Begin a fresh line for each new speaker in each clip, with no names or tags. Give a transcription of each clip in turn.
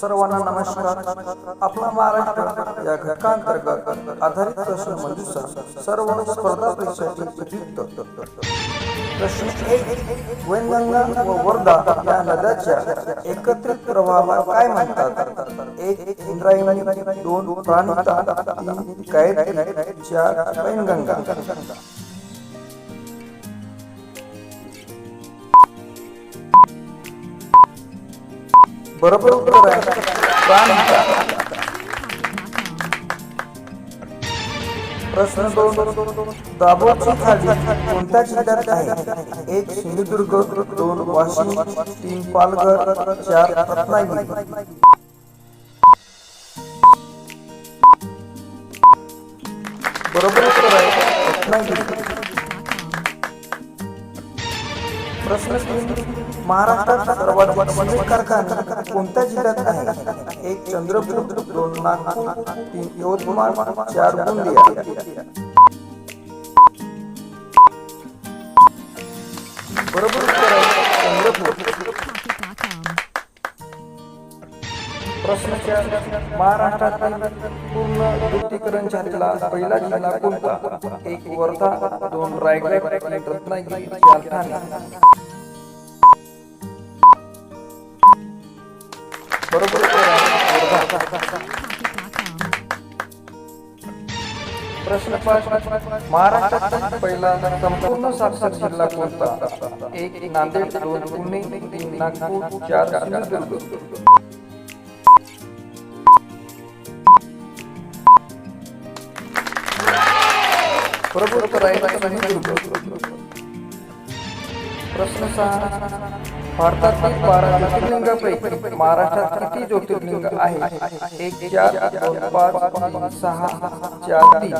सर्वांना नमस्कार. आपला महाराष्ट्र या घटकांतर्गत आधारित प्रश्न मंजुषा सर्व स्पर्धा परीक्षांची उपयुक्त प्रश्न एक वैनगंगा व वर्धा या नद्याच्या एकत्रित प्रवाहाला काय म्हणतात? एक इंद्रायणी दोन प्राणिता तीन गायत्री चार वैनगंगा. बरोबर उत्तर आहे प्राणिता प्रश्न दोन दाभोळची खाडी कोणत्या जिल्ह्यात आहे? एक सिंधुदुर्ग दोन वाशिम तीन पालघर चार रत्नागिरी. बरोबर उत्तर आहे रत्नागिरी. प्रश्न तीन महाराष्ट्रात सर्वात सिमेंट कारखाना कोणत्या जिल्ह्यात आहे एक चंद्रपूर दोन नागपूर तीन यवतमाळ चार गोंदिया बरोबर? प्रश्न महाराष्ट्रातील पूर्ण दुग्धीकरण झालेला पहिला जिल्हा कोणता? एक वर्धा दोन रायगड तीन रत्नागिरी चार ठाणे. बरोबर प्रश्न पाच. महाराष्ट्रातील पहिला संपूर्ण साक्षर जिल्हा कोणता? एक नांदेड दोन पुणे तीन नागपूर चार सिंधुदुर्ग. बरोबर उत्तर प्रश्न सहा भारतातील बारा ज्योतिर्लिंगापैकी महाराष्ट्रात किती ज्योतिर्लिंग आहे एक चार दोन पाच तीन सहा चार तीन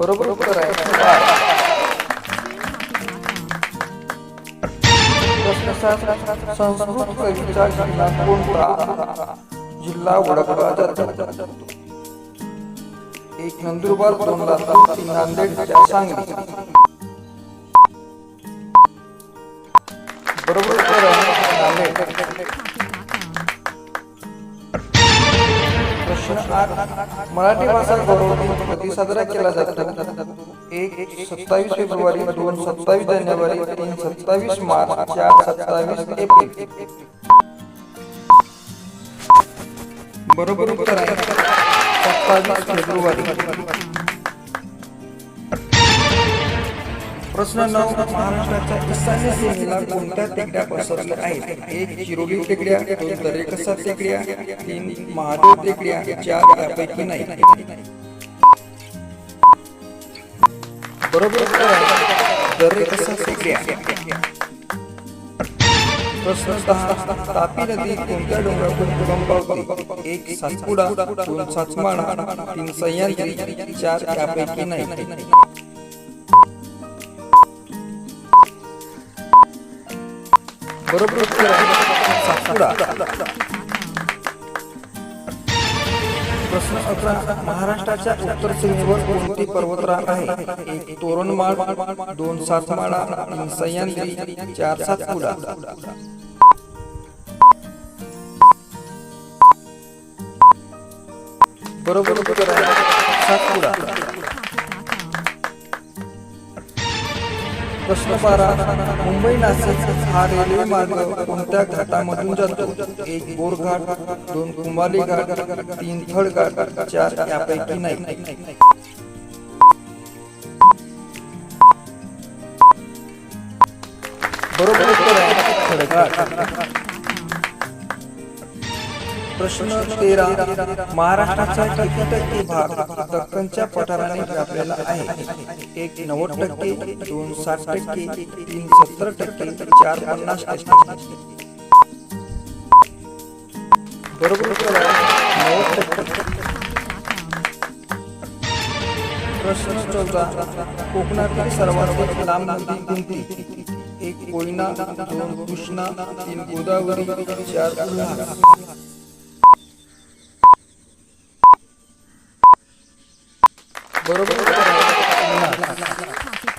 बरोबर उत्तर आहे संस्कृत कवीचा जिल्हा कोणता? जिल्हा ओळखला जातो एक नंदुरबार दोन लातूर तीन नांदेड चार सांगली. बरोबर? उत्तर आहे नांदेड प्रश्न आठ. मराठी भाषा गौरव कधी साजरा केला जातो? एक सत्तावीस फेब्रुवारी दोन सत्तावीस जानेवारी तीन सत्तावीस मार्च चार सत्तावीस एप्रिल. बरोबर उत्तर आहे. सत्तावीस फेब्रुवारी प्रश्न नऊ महाराष्ट्राच्या ईशान्य सीमेला कोणत्या टेकड्या पसरल्या आहेत? एक चिरोली टेकड्या दोन दरेकसा टेकड्या तीन महादेव टेकड्या चार त्यापैकी नाही. बरोबर? दरेकसा टेकड्या. प्रश्न तापी नदी कोणत्या डोंगरातून उगम पावते एक सातपुडा दोन सातमाळा तीन सह्याद्री चार त्यापैकी नाही बरोबर. उत्तर आहे सातपुडा. प्रश्न अकरा महाराष्ट्राच्या उत्तर सीमेवर कोणती पर्वतरांग आहे? एक तोरणमाळ दोन सातमाळा तीन सह्याद्री चार सातपुडा. बरोबर उत्तर सातपुडा. प्रश्न बारा मुंबई नाशिक हा रेल्वे मार्ग कोणत्या घाटामधून जातो? एक बोरघाट दोन कुंभाली घाट तीन थळघाट चार यापैकी नाही. बरोबर उत्तर आहे. थळघाट प्रश्न तेरा महाराष्ट्राचा किती टक्के भाग दक्कनच्या पठाराने व्यापलेला आहे. एक नव्वद टक्के दोन साठ टक्के तीन सत्तर टक्के चार पन्नास टक्के. बरोबर नव्वद टक्के. प्रश्न चौदा कोकणातील सर्वात लांब नदी कोणती? एक कोयना दोन कृष्णा तीन गोदावरी चार उल्हास बरोबर उत्तर आहे.